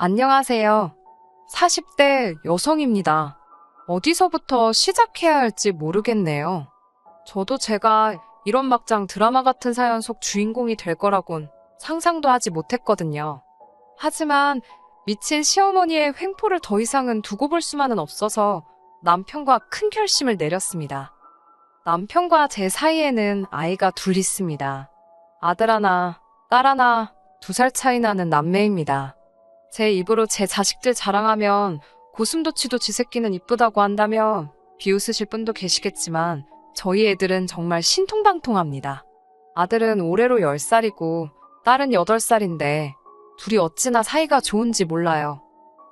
안녕하세요. 40대 여성입니다. 어디서부터 시작해야 할지 모르겠네요. 저도 제가 이런 막장 드라마 같은 사연 속 주인공이 될 거라곤 상상도 하지 못했거든요. 하지만 미친 시어머니의 횡포를 더 이상은 두고 볼 수만은 없어서 남편과 큰 결심을 내렸습니다. 남편과 제 사이에는 아이가 둘 있습니다. 아들 하나, 딸 하나, 두 살 차이 나는 남매입니다. 제 입으로 제 자식들 자랑하면 고슴도치도 지 새끼는 이쁘다고 한다며 비웃으실 분도 계시겠지만 저희 애들은 정말 신통방통합니다. 아들은 올해로 10살이고 딸은 8살인데 둘이 어찌나 사이가 좋은지 몰라요.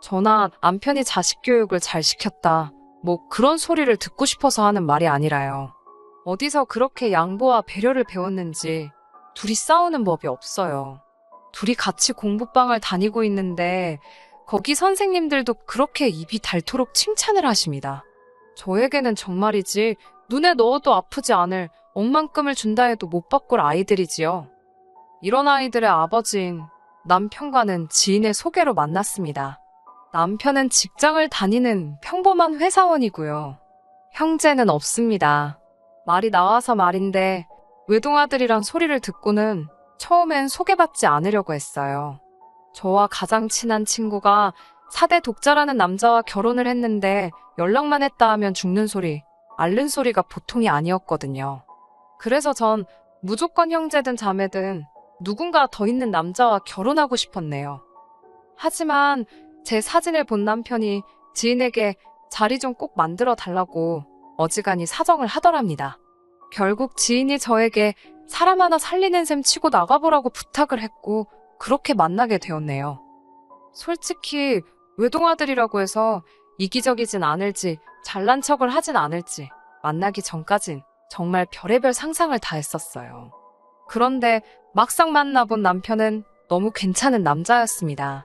저나 남편이 자식 교육을 잘 시켰다. 뭐 그런 소리를 듣고 싶어서 하는 말이 아니라요. 어디서 그렇게 양보와 배려를 배웠는지 둘이 싸우는 법이 없어요. 둘이 같이 공부방을 다니고 있는데 거기 선생님들도 그렇게 입이 닳도록 칭찬을 하십니다. 저에게는 정말이지 눈에 넣어도 아프지 않을 억만큼을 준다 해도 못 바꿀 아이들이지요. 이런 아이들의 아버지인 남편과는 지인의 소개로 만났습니다. 남편은 직장을 다니는 평범한 회사원이고요. 형제는 없습니다. 말이 나와서 말인데 외동아들이란 소리를 듣고는 처음엔 소개받지 않으려고 했어요. 저와 가장 친한 친구가 4대 독자라는 남자와 결혼을 했는데 연락만 했다 하면 죽는 소리, 앓는 소리가 보통이 아니었거든요. 그래서 전 무조건 형제든 자매든 누군가 더 있는 남자와 결혼하고 싶었네요. 하지만 제 사진을 본 남편이 지인에게 자리 좀 꼭 만들어 달라고 어지간히 사정을 하더랍니다. 결국 지인이 저에게 사람 하나 살리는 셈 치고 나가보라고 부탁을 했고 그렇게 만나게 되었네요. 솔직히 외동아들이라고 해서 이기적이진 않을지 잘난 척을 하진 않을지 만나기 전까진 정말 별의별 상상을 다 했었어요. 그런데 막상 만나본 남편은 너무 괜찮은 남자였습니다.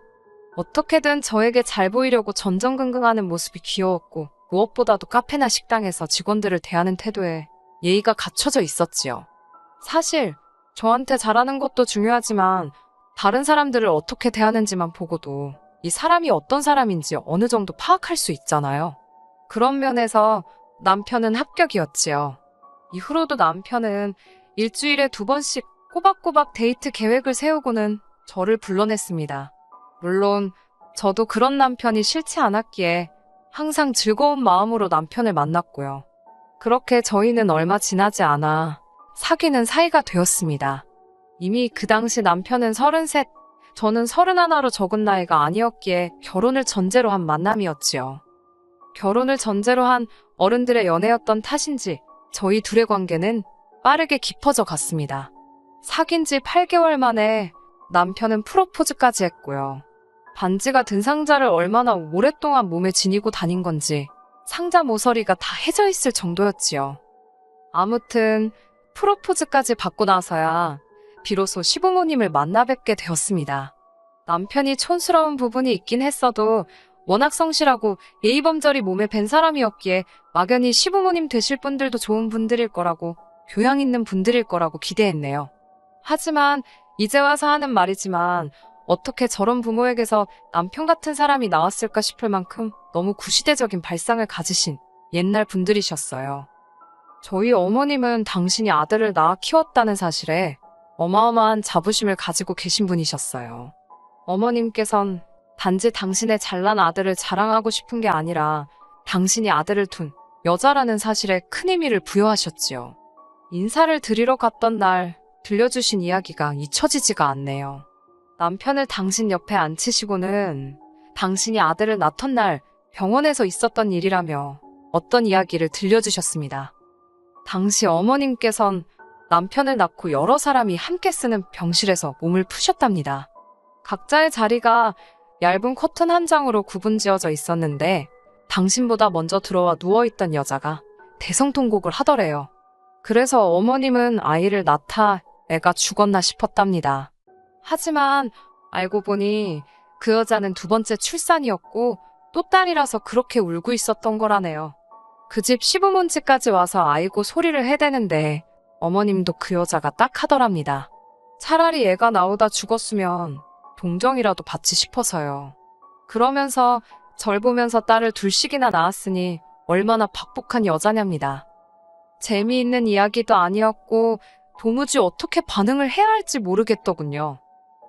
어떻게든 저에게 잘 보이려고 전전긍긍하는 모습이 귀여웠고 무엇보다도 카페나 식당에서 직원들을 대하는 태도에 예의가 갖춰져 있었지요. 사실 저한테 잘하는 것도 중요하지만 다른 사람들을 어떻게 대하는지만 보고도 이 사람이 어떤 사람인지 어느 정도 파악할 수 있잖아요. 그런 면에서 남편은 합격이었지요. 이후로도 남편은 일주일에 두 번씩 꼬박꼬박 데이트 계획을 세우고는 저를 불러냈습니다. 물론 저도 그런 남편이 싫지 않았기에 항상 즐거운 마음으로 남편을 만났고요. 그렇게 저희는 얼마 지나지 않아 사귀는 사이가 되었습니다. 이미 그 당시 남편은 33, 저는 31로 적은 나이가 아니었기에 결혼을 전제로 한 만남이었지요. 결혼을 전제로 한 어른들의 연애였던 탓인지 저희 둘의 관계는 빠르게 깊어져 갔습니다. 사귄 지 8개월 만에 남편은 프로포즈까지 했고요. 반지가 든 상자를 얼마나 오랫동안 몸에 지니고 다닌 건지 상자 모서리가 다 해져 있을 정도였지요. 아무튼 프로포즈까지 받고 나서야 비로소 시부모님을 만나 뵙게 되었습니다. 남편이 촌스러운 부분이 있긴 했어도 워낙 성실하고 예의범절이 몸에 밴 사람이었기에 막연히 시부모님 되실 분들도 좋은 분들일 거라고 교양 있는 분들일 거라고 기대했네요. 하지만 이제 와서 하는 말이지만 어떻게 저런 부모에게서 남편 같은 사람이 나왔을까 싶을 만큼 너무 구시대적인 발상을 가지신 옛날 분들이셨어요. 저희 어머님은 당신이 아들을 낳아 키웠다는 사실에 어마어마한 자부심을 가지고 계신 분이셨어요. 어머님께선 단지 당신의 잘난 아들을 자랑하고 싶은 게 아니라 당신이 아들을 둔 여자라는 사실에 큰 의미를 부여하셨지요. 인사를 드리러 갔던 날 들려주신 이야기가 잊혀지지가 않네요. 남편을 당신 옆에 앉히시고는 당신이 아들을 낳던 날 병원에서 있었던 일이라며 어떤 이야기를 들려주셨습니다. 당시 어머님께선 남편을 낳고 여러 사람이 함께 쓰는 병실에서 몸을 푸셨답니다. 각자의 자리가 얇은 커튼 한 장으로 구분 지어져 있었는데 당신보다 먼저 들어와 누워있던 여자가 대성통곡을 하더래요. 그래서 어머님은 아이를 낳다 애가 죽었나 싶었답니다. 하지만 알고 보니 그 여자는 두 번째 출산이었고 또 딸이라서 그렇게 울고 있었던 거라네요. 그 집 시부모집까지 와서 아이고 소리를 해대는데 어머님도 그 여자가 딱 하더랍니다. 차라리 애가 나오다 죽었으면 동정이라도 받지 싶어서요. 그러면서 절 보면서 딸을 둘씩이나 낳았으니 얼마나 박복한 여자냐입니다. 재미있는 이야기도 아니었고 도무지 어떻게 반응을 해야 할지 모르겠더군요.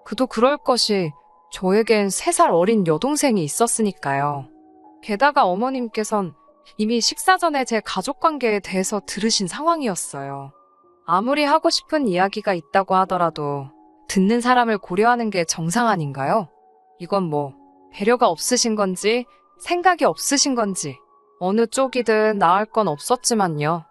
그도 그럴 것이 저에겐 세살 어린 여동생이 있었으니까요. 게다가 어머님께선 이미 식사 전에 제 가족 관계에 대해서 들으신 상황이었어요. 아무리 하고 싶은 이야기가 있다고 하더라도 듣는 사람을 고려하는 게 정상 아닌가요? 이건 뭐 배려가 없으신 건지 생각이 없으신 건지 어느 쪽이든 나을 건 없었지만요.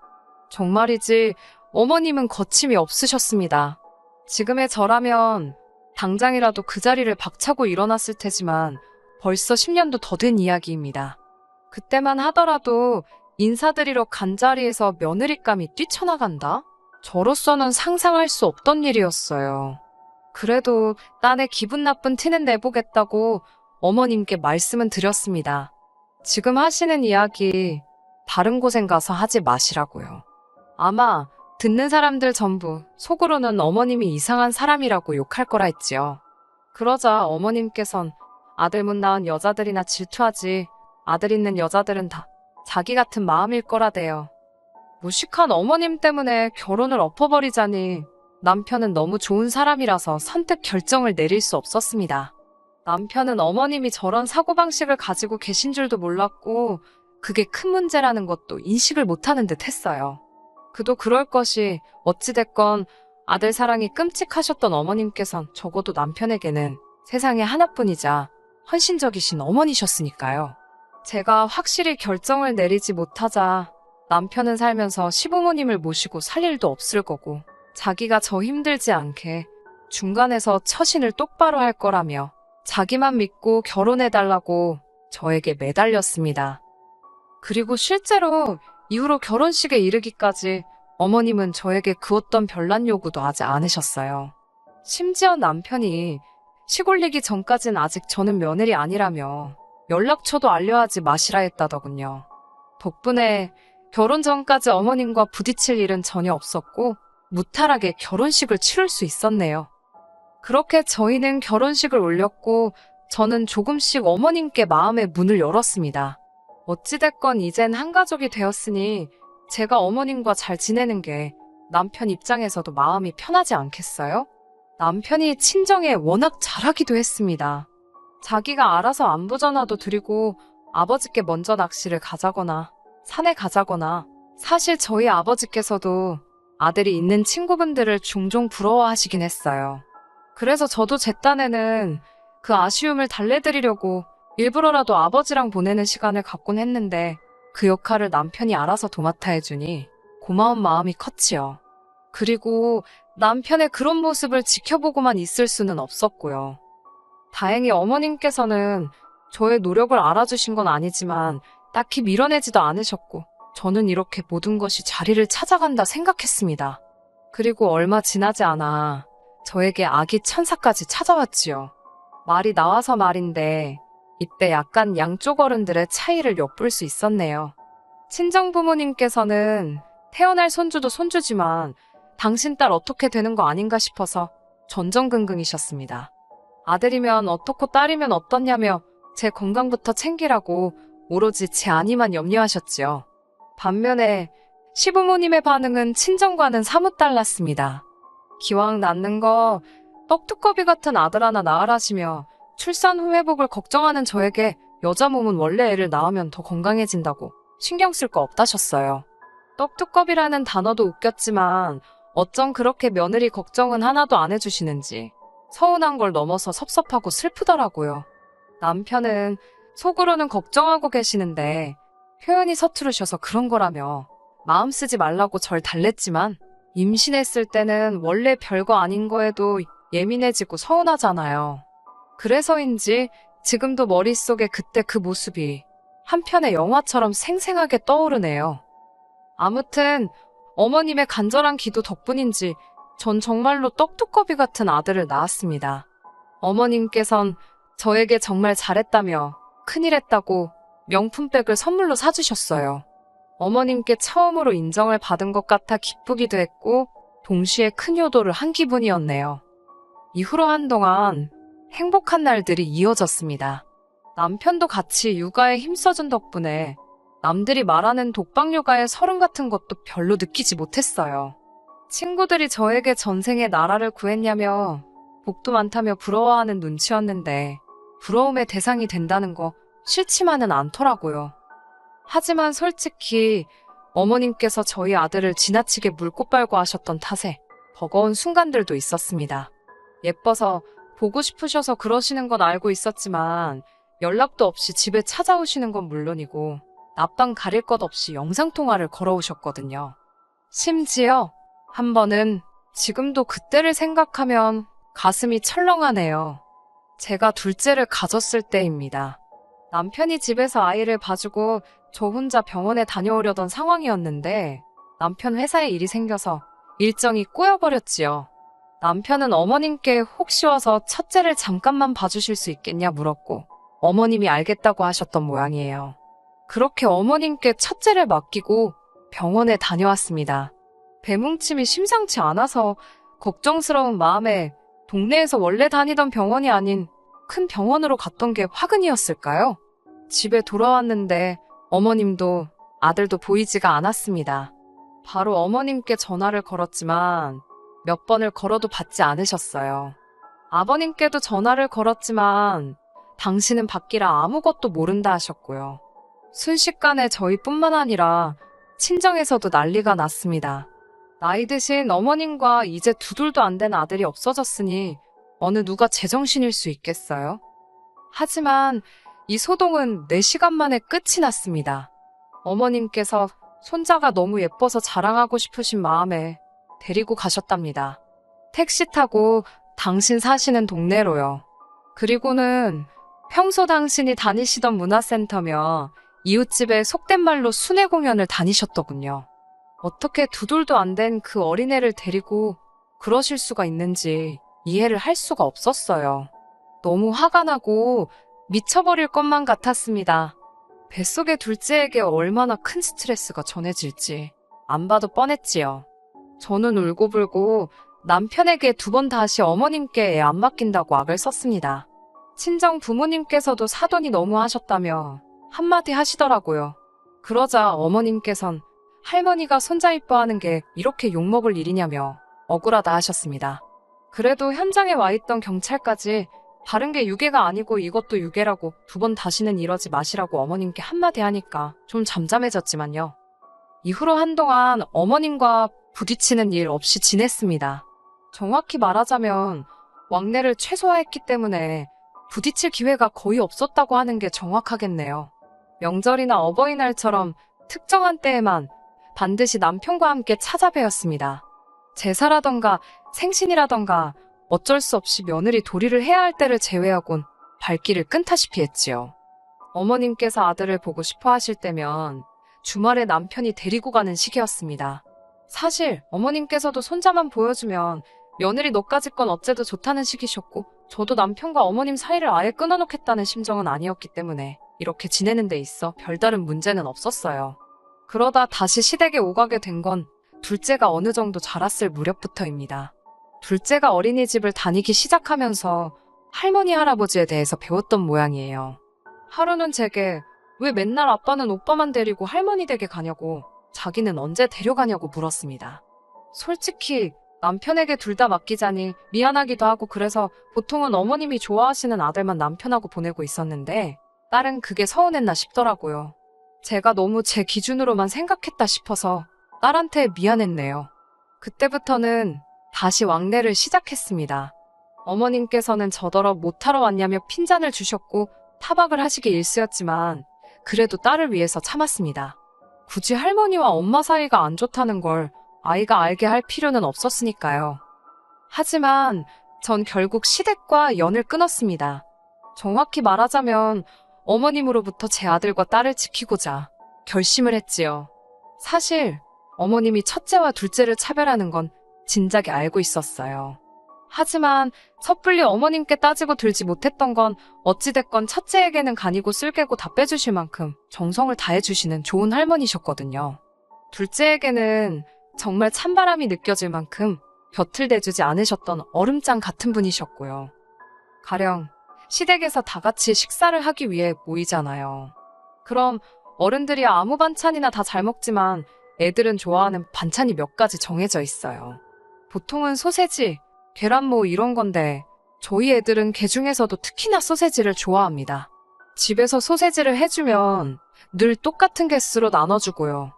정말이지 어머님은 거침이 없으셨습니다. 지금의 저라면 당장이라도 그 자리를 박차고 일어났을 테지만 벌써 10년도 더 된 이야기입니다. 그때만 하더라도 인사드리러 간 자리에서 며느리감이 뛰쳐나간다? 저로서는 상상할 수 없던 일이었어요. 그래도 딴에 기분 나쁜 티는 내보겠다고 어머님께 말씀은 드렸습니다. 지금 하시는 이야기 다른 곳엔 가서 하지 마시라고요. 아마 듣는 사람들 전부 속으로는 어머님이 이상한 사람이라고 욕할 거라 했지요. 그러자 어머님께선 아들 못 낳은 여자들이나 질투하지 아들 있는 여자들은 다 자기 같은 마음일 거라대요. 무식한 어머님 때문에 결혼을 엎어버리자니 남편은 너무 좋은 사람이라서 선택 결정을 내릴 수 없었습니다. 남편은 어머님이 저런 사고방식을 가지고 계신 줄도 몰랐고 그게 큰 문제라는 것도 인식을 못하는 듯 했어요. 그도 그럴 것이 어찌됐건 아들 사랑이 끔찍하셨던 어머님께선 적어도 남편에게는 세상에 하나뿐이자 헌신적이신 어머니셨으니까요. 제가 확실히 결정을 내리지 못하자 남편은 살면서 시부모님을 모시고 살 일도 없을 거고 자기가 저 힘들지 않게 중간에서 처신을 똑바로 할 거라며 자기만 믿고 결혼해달라고 저에게 매달렸습니다. 그리고 실제로 이후로 결혼식에 이르기까지 어머님은 저에게 그 어떤 별난 요구도 하지 않으셨어요. 심지어 남편이 시골리기 전까진 아직 저는 며느리 아니라며 연락처도 알려하지 마시라 했다더군요. 덕분에 결혼 전까지 어머님과 부딪힐 일은 전혀 없었고 무탈하게 결혼식을 치를 수 있었네요. 그렇게 저희는 결혼식을 올렸고 저는 조금씩 어머님께 마음의 문을 열었습니다. 어찌됐건 이젠 한 가족이 되었으니 제가 어머님과 잘 지내는 게 남편 입장에서도 마음이 편하지 않겠어요? 남편이 친정에 워낙 잘하기도 했습니다. 자기가 알아서 안부 전화도 드리고 아버지께 먼저 낚시를 가자거나 산에 가자거나 사실 저희 아버지께서도 아들이 있는 친구분들을 종종 부러워하시긴 했어요. 그래서 저도 제 딴에는 그 아쉬움을 달래드리려고 일부러라도 아버지랑 보내는 시간을 갖곤 했는데 그 역할을 남편이 알아서 도맡아 해주니 고마운 마음이 컸지요. 그리고 남편의 그런 모습을 지켜보고만 있을 수는 없었고요. 다행히 어머님께서는 저의 노력을 알아주신 건 아니지만 딱히 밀어내지도 않으셨고 저는 이렇게 모든 것이 자리를 찾아간다 생각했습니다. 그리고 얼마 지나지 않아 저에게 아기 천사까지 찾아왔지요. 말이 나와서 말인데 이때 약간 양쪽 어른들의 차이를 엿볼 수 있었네요. 친정 부모님께서는 태어날 손주도 손주지만 당신 딸 어떻게 되는 거 아닌가 싶어서 전전긍긍이셨습니다. 아들이면 어떻고 딸이면 어떻냐며 제 건강부터 챙기라고 오로지 제 안위만 염려하셨지요. 반면에 시부모님의 반응은 친정과는 사뭇 달랐습니다. 기왕 낳는 거 떡두꺼비 같은 아들 하나 낳으라시며 출산 후 회복을 걱정하는 저에게 여자 몸은 원래 애를 낳으면 더 건강해진다고 신경 쓸 거 없다셨어요. 떡두꺼비라는 단어도 웃겼지만 어쩜 그렇게 며느리 걱정은 하나도 안 해주시는지 서운한 걸 넘어서 섭섭하고 슬프더라고요. 남편은 속으로는 걱정하고 계시는데 표현이 서투르셔서 그런 거라며 마음 쓰지 말라고 절 달랬지만 임신했을 때는 원래 별거 아닌 거에도 예민해지고 서운하잖아요. 그래서인지 지금도 머릿속에 그때 그 모습이 한편의 영화처럼 생생하게 떠오르네요. 아무튼 어머님의 간절한 기도 덕분인지 전 정말로 떡두꺼비 같은 아들을 낳았습니다. 어머님께선 저에게 정말 잘했다며 큰일 했다고 명품백을 선물로 사주셨어요. 어머님께 처음으로 인정을 받은 것 같아 기쁘기도 했고 동시에 큰 효도를 한 기분이었네요. 이후로 한동안 행복한 날들이 이어졌습니다. 남편도 같이 육아에 힘써준 덕분에 남들이 말하는 독박 육아의 서름 같은 것도 별로 느끼지 못했어요. 친구들이 저에게 전생에 나라를 구했냐며 복도 많다며 부러워하는 눈치였는데 부러움의 대상이 된다는 거 싫지만은 않더라고요. 하지만 솔직히 어머님께서 저희 아들을 지나치게 물고 빨고 하셨던 탓에 버거운 순간들도 있었습니다. 예뻐서 보고 싶으셔서 그러시는 건 알고 있었지만 연락도 없이 집에 찾아오시는 건 물론이고 낮밤 가릴 것 없이 영상통화를 걸어오셨거든요. 심지어 한 번은 지금도 그때를 생각하면 가슴이 철렁하네요. 제가 둘째를 가졌을 때입니다. 남편이 집에서 아이를 봐주고 저 혼자 병원에 다녀오려던 상황이었는데 남편 회사에 일이 생겨서 일정이 꼬여버렸지요. 남편은 어머님께 혹시 와서 첫째를 잠깐만 봐주실 수 있겠냐 물었고 어머님이 알겠다고 하셨던 모양이에요. 그렇게 어머님께 첫째를 맡기고 병원에 다녀왔습니다. 배뭉침이 심상치 않아서 걱정스러운 마음에 동네에서 원래 다니던 병원이 아닌 큰 병원으로 갔던 게 화근이었을까요? 집에 돌아왔는데 어머님도 아들도 보이지가 않았습니다. 바로 어머님께 전화를 걸었지만 몇 번을 걸어도 받지 않으셨어요. 아버님께도 전화를 걸었지만 당신은 받기라 아무것도 모른다 하셨고요. 순식간에 저희뿐만 아니라 친정에서도 난리가 났습니다. 나이 드신 어머님과 이제 두둘도 안 된 아들이 없어졌으니 어느 누가 제정신일 수 있겠어요? 하지만 이 소동은 4시간 만에 끝이 났습니다. 어머님께서 손자가 너무 예뻐서 자랑하고 싶으신 마음에 데리고 가셨답니다. 택시 타고 당신 사시는 동네로요. 그리고는 평소 당신이 다니시던 문화센터며 이웃집에 속된 말로 순회 공연을 다니셨더군요. 어떻게 두 돌도 안 된 그 어린애를 데리고 그러실 수가 있는지 이해를 할 수가 없었어요. 너무 화가 나고 미쳐버릴 것만 같았습니다. 뱃속의 둘째에게 얼마나 큰 스트레스가 전해질지 안 봐도 뻔했지요. 저는 울고불고 남편에게 두 번 다시 어머님께 애 안 맡긴다고 악을 썼습니다. 친정 부모님께서도 사돈이 너무 하셨다며 한마디 하시더라고요. 그러자 어머님께선 할머니가 손자 이뻐하는 게 이렇게 욕먹을 일이냐며 억울하다 하셨습니다. 그래도 현장에 와 있던 경찰까지 다른 게 유괴가 아니고 이것도 유괴라고 두 번 다시는 이러지 마시라고 어머님께 한마디 하니까 좀 잠잠해졌지만요. 이후로 한동안 어머님과 부딪히는 일 없이 지냈습니다. 정확히 말하자면 왕래를 최소화했기 때문에 부딪힐 기회가 거의 없었다고 하는 게 정확하겠네요. 명절이나 어버이날처럼 특정한 때에만 반드시 남편과 함께 찾아뵈었습니다. 제사라던가 생신이라던가 어쩔 수 없이 며느리 도리를 해야 할 때를 제외하곤 발길을 끈다시피 했지요. 어머님께서 아들을 보고 싶어 하실 때면 주말에 남편이 데리고 가는 시기였습니다. 사실 어머님께서도 손자만 보여주면 며느리 너까지 건 어째도 좋다는 시기셨고 저도 남편과 어머님 사이를 아예 끊어놓겠다는 심정은 아니었기 때문에 이렇게 지내는 데 있어 별다른 문제는 없었어요. 그러다 다시 시댁에 오가게 된 건 둘째가 어느 정도 자랐을 무렵부터입니다. 둘째가 어린이집을 다니기 시작하면서 할머니 할아버지에 대해서 배웠던 모양이에요. 하루는 제게 왜 맨날 아빠는 오빠만 데리고 할머니 댁에 가냐고 자기는 언제 데려가냐고 물었습니다. 솔직히 남편에게 둘 다 맡기자니 미안하기도 하고 그래서 보통은 어머님이 좋아하시는 아들만 남편하고 보내고 있었는데 딸은 그게 서운했나 싶더라고요. 제가 너무 제 기준으로만 생각했다 싶어서 딸한테 미안했네요. 그때부터는 다시 왕래를 시작했습니다. 어머님께서는 저더러 못하러 왔냐며 핀잔을 주셨고 타박을 하시기 일쑤였지만 그래도 딸을 위해서 참았습니다. 굳이 할머니와 엄마 사이가 안 좋다는 걸 아이가 알게 할 필요는 없었으니까요. 하지만 전 결국 시댁과 연을 끊었습니다. 정확히 말하자면 어머님으로부터 제 아들과 딸을 지키고자 결심을 했지요. 사실 어머님이 첫째와 둘째를 차별하는 건 진작에 알고 있었어요. 하지만 섣불리 어머님께 따지고 들지 못했던 건 어찌됐건 첫째에게는 간이고 쓸개고 다 빼주실 만큼 정성을 다해주시는 좋은 할머니셨거든요. 둘째에게는 정말 찬바람이 느껴질 만큼 곁을 대주지 않으셨던 얼음장 같은 분이셨고요. 가령 시댁에서 다 같이 식사를 하기 위해 모이잖아요. 그럼 어른들이 아무 반찬이나 다 잘 먹지만 애들은 좋아하는 반찬이 몇 가지 정해져 있어요. 보통은 소세지, 계란모 이런 건데 저희 애들은 개 중에서도 특히나 소세지를 좋아합니다. 집에서 소세지를 해주면 늘 똑같은 개수로 나눠주고요.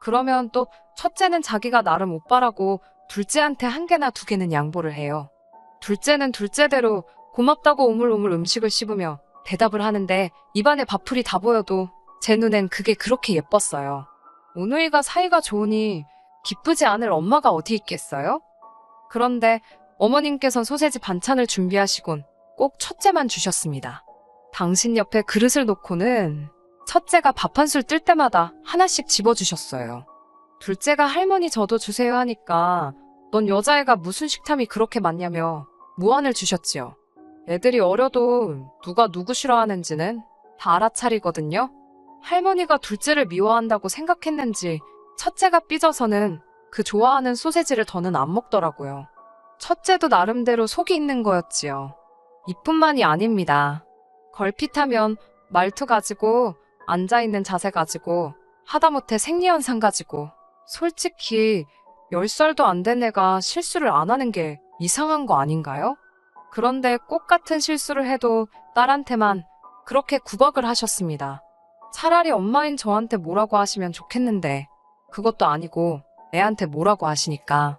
그러면 또 첫째는 자기가 나름 오빠라고 둘째한테 한 개나 두 개는 양보를 해요. 둘째는 둘째대로 고맙다고 오물오물 음식을 씹으며 대답을 하는데 입안에 밥풀이 다 보여도 제 눈엔 그게 그렇게 예뻤어요. 오누이가 사이가 좋으니 기쁘지 않을 엄마가 어디 있겠어요? 그런데 어머님께선 소세지 반찬을 준비하시곤 꼭 첫째만 주셨습니다. 당신 옆에 그릇을 놓고는 첫째가 밥 한 술 뜰 때마다 하나씩 집어주셨어요. 둘째가 할머니 저도 주세요 하니까 넌 여자애가 무슨 식탐이 그렇게 많냐며 무안을 주셨지요. 애들이 어려도 누가 누구 싫어하는지는 다 알아차리거든요. 할머니가 둘째를 미워한다고 생각했는지 첫째가 삐져서는 그 좋아하는 소세지를 더는 안 먹더라고요. 첫째도 나름대로 속이 있는 거였지요. 이뿐만이 아닙니다. 걸핏하면 말투 가지고 앉아있는 자세 가지고 하다못해 생리현상 가지고 솔직히 10살도 안 된 애가 실수를 안 하는 게 이상한 거 아닌가요? 그런데 꼭 같은 실수를 해도 딸한테만 그렇게 구박을 하셨습니다. 차라리 엄마인 저한테 뭐라고 하시면 좋겠는데 그것도 아니고 애한테 뭐라고 하시니까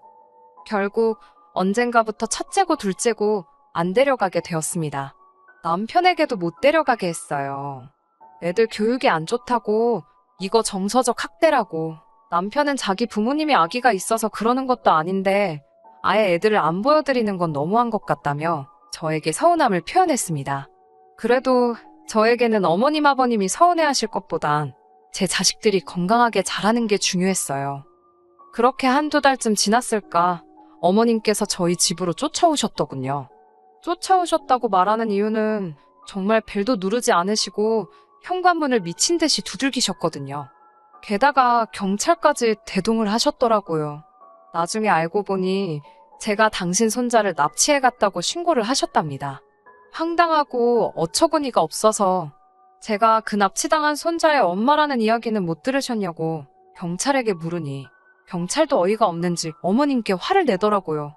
결국 언젠가부터 첫째고 둘째고 안 데려가게 되었습니다. 남편에게도 못 데려가게 했어요. 애들 교육이 안 좋다고 이거 정서적 학대라고 남편은 자기 부모님이 아기가 있어서 그러는 것도 아닌데 아예 애들을 안 보여드리는 건 너무한 것 같다며 저에게 서운함을 표현했습니다. 그래도 저에게는 어머님 아버님이 서운해하실 것보단 제 자식들이 건강하게 자라는 게 중요했어요. 그렇게 한두 달쯤 지났을까 어머님께서 저희 집으로 쫓아오셨더군요. 쫓아오셨다고 말하는 이유는 정말 벨도 누르지 않으시고 현관문을 미친 듯이 두들기셨거든요. 게다가 경찰까지 대동을 하셨더라고요. 나중에 알고 보니 제가 당신 손자를 납치해 갔다고 신고를 하셨답니다. 황당하고 어처구니가 없어서 제가 그 납치당한 손자의 엄마라는 이야기는 못 들으셨냐고 경찰에게 물으니 경찰도 어이가 없는지 어머님께 화를 내더라고요.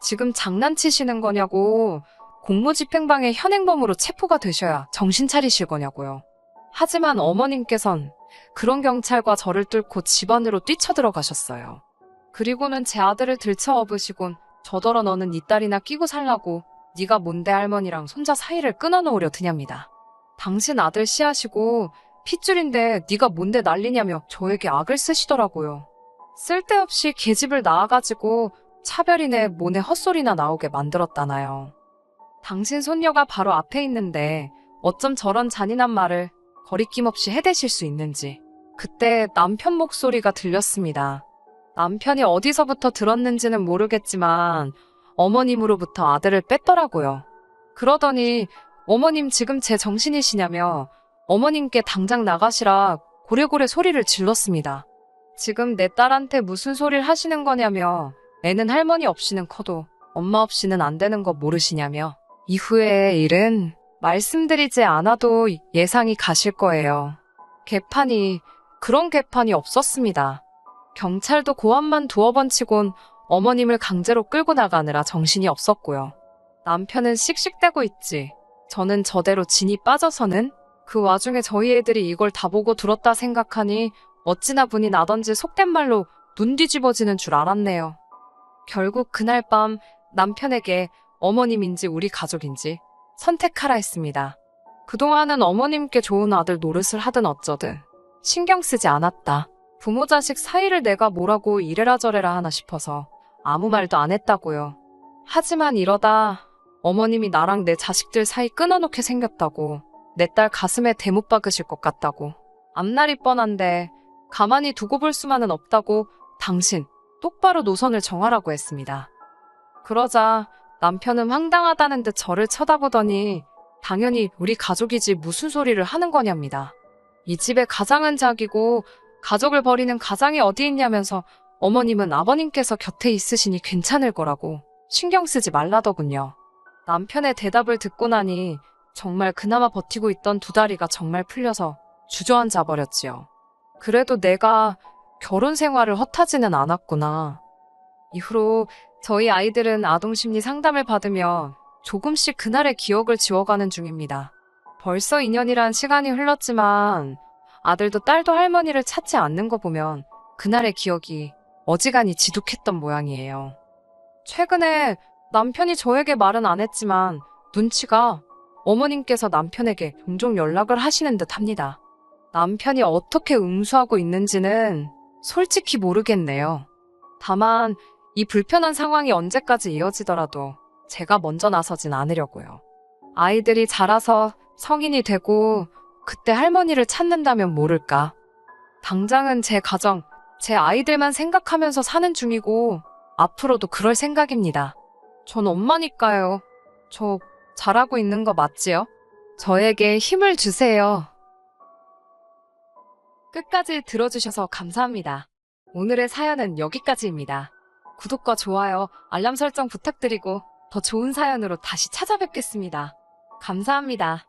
지금 장난치시는 거냐고 공무집행방해 현행범으로 체포가 되셔야 정신 차리실 거냐고요. 하지만 어머님께선 그런 경찰과 저를 뚫고 집안으로 뛰쳐들어가셨어요. 그리고는 제 아들을 들쳐 업으시곤 저더러 너는 네 딸이나 끼고 살라고 네가 뭔데 할머니랑 손자 사이를 끊어놓으려 드냐입니다. 당신 아들 씨하시고 핏줄인데 네가 뭔데 난리냐며 저에게 악을 쓰시더라고요. 쓸데없이 계집을 낳아가지고 차별이네 뭐네 헛소리나 나오게 만들었다나요. 당신 손녀가 바로 앞에 있는데 어쩜 저런 잔인한 말을 거리낌 없이 해대실 수 있는지. 그때 남편 목소리가 들렸습니다. 남편이 어디서부터 들었는지는 모르겠지만 어머님으로부터 아들을 뺐더라고요. 그러더니 어머님 지금 제 정신이시냐며 어머님께 당장 나가시라 고래고래 소리를 질렀습니다. 지금 내 딸한테 무슨 소리를 하시는 거냐며 애는 할머니 없이는 커도 엄마 없이는 안 되는 거 모르시냐며 이후의 일은 말씀드리지 않아도 예상이 가실 거예요. 개판이 그런 개판이 없었습니다. 경찰도 고함만 두어 번 치곤 어머님을 강제로 끌고 나가느라 정신이 없었고요. 남편은 씩씩대고 있지. 저는 저대로 진이 빠져서는 그 와중에 저희 애들이 이걸 다 보고 들었다 생각하니 어찌나 분이 나던지 속된 말로 눈 뒤집어지는 줄 알았네요. 결국 그날 밤 남편에게 어머님인지 우리 가족인지 선택하라 했습니다. 그동안은 어머님께 좋은 아들 노릇을 하든 어쩌든 신경 쓰지 않았다. 부모 자식 사이를 내가 뭐라고 이래라 저래라 하나 싶어서 아무 말도 안 했다고요. 하지만 이러다 어머님이 나랑 내 자식들 사이 끊어놓게 생겼다고 내 딸 가슴에 대못 박으실 것 같다고 앞날이 뻔한데 가만히 두고 볼 수만은 없다고 당신 똑바로 노선을 정하라고 했습니다. 그러자 남편은 황당하다는 듯 저를 쳐다보더니 당연히 우리 가족이지 무슨 소리를 하는 거냐입니다. 이 집의 가장은 자기고 가족을 버리는 가장이 어디 있냐면서 어머님은 아버님께서 곁에 있으시니 괜찮을 거라고 신경 쓰지 말라더군요. 남편의 대답을 듣고 나니 정말 그나마 버티고 있던 두 다리가 정말 풀려서 주저앉아 버렸지요. 그래도 내가 결혼 생활을 헛하지는 않았구나. 이후로 저희 아이들은 아동심리 상담을 받으며 조금씩 그날의 기억을 지워가는 중입니다. 벌써 2년이란 시간이 흘렀지만 아들도 딸도 할머니를 찾지 않는 거 보면 그날의 기억이 어지간히 지독했던 모양이에요. 최근에 남편이 저에게 말은 안 했지만 눈치가 어머님께서 남편에게 종종 연락을 하시는 듯 합니다. 남편이 어떻게 응수하고 있는지는 솔직히 모르겠네요. 다만 이 불편한 상황이 언제까지 이어지더라도 제가 먼저 나서진 않으려고요. 아이들이 자라서 성인이 되고 그때 할머니를 찾는다면 모를까. 당장은 제 가정, 제 아이들만 생각하면서 사는 중이고 앞으로도 그럴 생각입니다. 전 엄마니까요. 저 잘하고 있는 거 맞지요? 저에게 힘을 주세요. 끝까지 들어주셔서 감사합니다. 오늘의 사연은 여기까지입니다. 구독과 좋아요, 알람 설정 부탁드리고 더 좋은 사연으로 다시 찾아뵙겠습니다. 감사합니다.